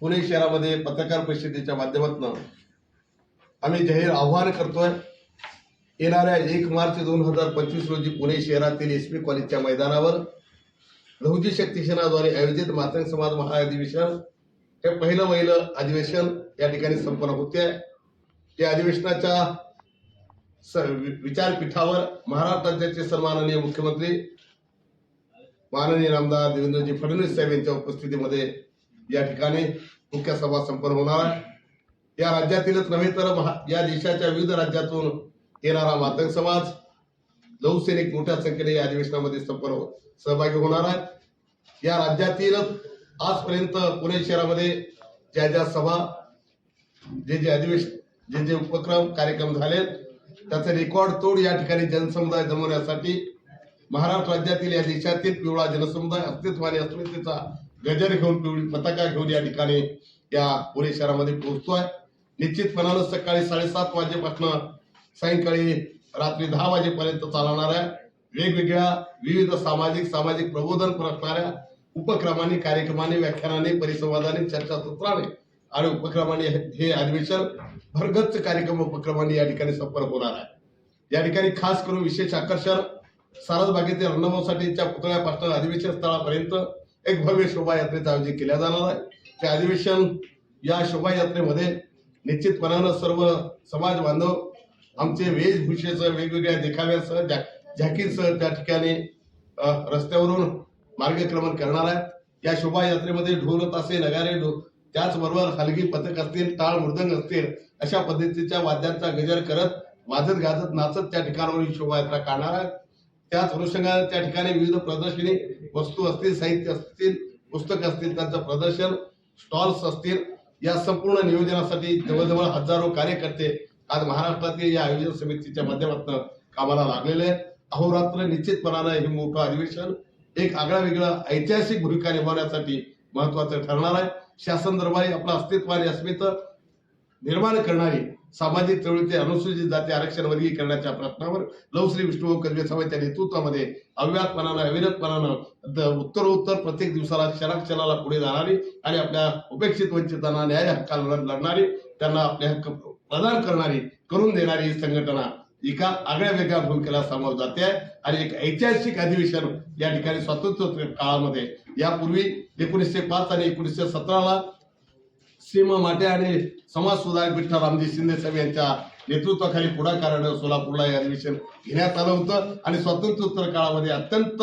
पुणे शहरामध्ये पत्रकार परिषदेच्या माध्यमातून आम्ही जाहीर आव्हान करतोय. येणाऱ्या एक मार्च दोन हजार पंचवीस रोजी पुणे शहरातील एस पी कॉलेजच्या मैदानावर लहुजी शक्ती सेनाद्वारे आयोजित मातंग समाज महाअधिवेशन हे पहिलं पहिलं अधिवेशन या ठिकाणी संपन्न होते. आहे या अधिवेशनाच्या स- वि- विचारपीठावर महाराष्ट्र राज्याचे सन्माननीय मुख्यमंत्री माननीय आमदार देवेंद्रजी फडणवीस साहेब यांच्या उपस्थितीमध्ये या ठिकाणी मुख्य सभा संपन्न होणार आहे. या राज्यातीलच नव्हे तर या देशाच्या विविध राज्यातून येणारा मातंग समाज लौसैनिक मोठ्या संख्येने या अधिवेशनामध्ये संपन्न हो-, सहभागी होणार आहे. या राज्यातीलच आजपर्यंत पुणे शहरामध्ये ज्या ज्या सभा जे जे अधिवेशन जे जे उपक्रम कार्यक्रम झाले त्याचे रेकॉर्ड तोड या ठिकाणी जनसमुदाय जमवण्यासाठी महाराष्ट्र राज्यातील या देशातील पिवळा जनसमुदाय अस्तित्व आणि अस्मितेचा गजर घेऊन पिवळी पताका घेऊन या ठिकाणी या पुणे शहरामध्ये पोहोचतोय. निश्चितपणानं सकाळी साडेसात वाजेपासून सायंकाळी रात्री दहा वाजेपर्यंत चालणाऱ्या वेगवेगळ्या विविध सामाजिक सामाजिक प्रबोधन असणाऱ्या उपक्रमाने कार्यक्रमाने व्याख्यानाने परिसंवादाने चर्चासत्राने आणि उपक्रमाने हे हे अधिवेशन भरगच्च कार्यक्रम उपक्रमाने या ठिकाणी संपर्क होणार आहे. या ठिकाणी खास करून विशेष आकर्षण सारसबागेतील अण्णाभाऊसाठीच्या पुतळ्यापासून अधिवेशन स्थळापर्यंत एक भव्य शोभायात्रेचं आयोजन केल्या जाणार आहे. ते अधिवेशन या शोभायात्रेमध्ये निश्चितपणानं सर्व समाज बांधव आमचे वेशभूषेचं वेगवेगळ्या देखाव्यासह झा झाकीसह त्या ठिकाणी रस्त्यावरून मार्गक्रमण करणार आहे या शोभायात्रेमध्ये ढोल तासे नगारे ढो त्याचबरोबर हलगी पथक असतील टाळ मृदंग असतील अशा पद्धतीच्या वाद्यांचा गजर करत वाजत गाजत नाचत त्या ठिकाणावर ही शोभायात्रा काढणार आहे त्याच अनुषंगाने त्या ठिकाणी विविध प्रदर्शनी वस्तू असतील साहित्य असतील पुस्तक असतील त्यांचं प्रदर्शन स्टॉल्स असतील या संपूर्ण नियोजनासाठी जवळजवळ हजारो कार्यकर्ते आज महाराष्ट्रातील या आयोजन समितीच्या माध्यमातून कामाला लागलेले आहे अहोरात्र निश्चितपणानं हे मोठं अधिवेशन एक आगळा वेगळा ऐतिहासिक भूमिका निभावण्यासाठी महत्वाचं ठरणार आहे. शासन दरबारी आपलं अस्तित्व आणि अस्मिता निर्माण करणारी सामाजिक चळवळीचे अनुसूचित जाती आरक्षण वर्गीकरणाच्या प्रश्नावर लवश्री विष्णू कजवे सभेच्या नेतृत्वामध्ये अव्यातपणानं अविरतपणानं द- उत्तरोत्तर प्रत्येक दिवसाला क्षणाक्षणाला पुढे जाणारी आणि आपल्या उपेक्षित वंचितांना न्याय हक्काला लढणारी त्यांना आपले हक्क प्रदान करणारी करून देणारी ही संघटना एका आगळ्या वेगळ्या भूमिकेला सामोरं जाते आहे. आणि एक ऐतिहासिक अधिवेशन या ठिकाणी स्वातंत्र्य काळामध्ये यापूर्वी एकोणीसशे पाच आणि एकोणीसशे सतराला सीमा माटे आणि समाज सुधारक विठ्ठल रामजी शिंदे साहेब यांच्या नेतृत्वाखाली पुढाकारानं सोलापूरला हे अधिवेशन घेण्यात आलं होतं. आणि स्वातंत्र्योत्तर काळामध्ये अत्यंत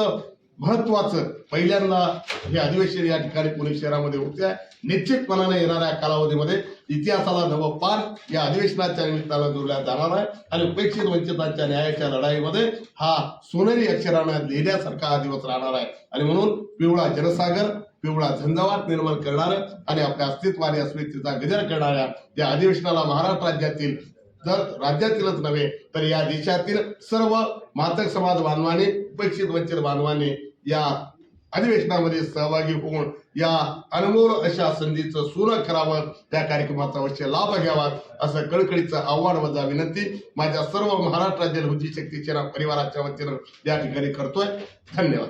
महत्वाचं पहिल्यांदा हे अधिवेशन या ठिकाणी पुणे शहरामध्ये होते निश्चितपणाने येणाऱ्या कालावधीमध्ये इतिहासाला नवं पार या अधिवेशनाच्या निमित्तानं जोडल्या जाणार आहे. आणि उपेक्षित वंचितांच्या न्यायाच्या लढाईमध्ये हा सोनेरी अक्षरानं लिहिण्यासारखा हा दिवस राहणार आहे. आणि म्हणून पिवळा जनसागर पिवळा झंझावात निर्माण करणारं आणि आपल्या अस्तित्व आणि अस्मितेचा गजर करणाऱ्या या अधिवेशनाला महाराष्ट्र राज्यातील जर राज्यातीलच नव्हे तर या देशातील सर्व मातक समाज बांधवाने उपेक्षित वंचित बांधवाने या अधिवेशनामध्ये सहभागी होऊन या अनमोल अशा संधीचं सोनं करावं त्या कार्यक्रमाचा अवश्य लाभ घ्यावा असं कडकडीचं आव्हान वजा विनंती माझ्या सर्व महाराष्ट्र राज्य लहुजी शक्ती सेना परिवाराच्या वतीनं या ठिकाणी करतोय. धन्यवाद.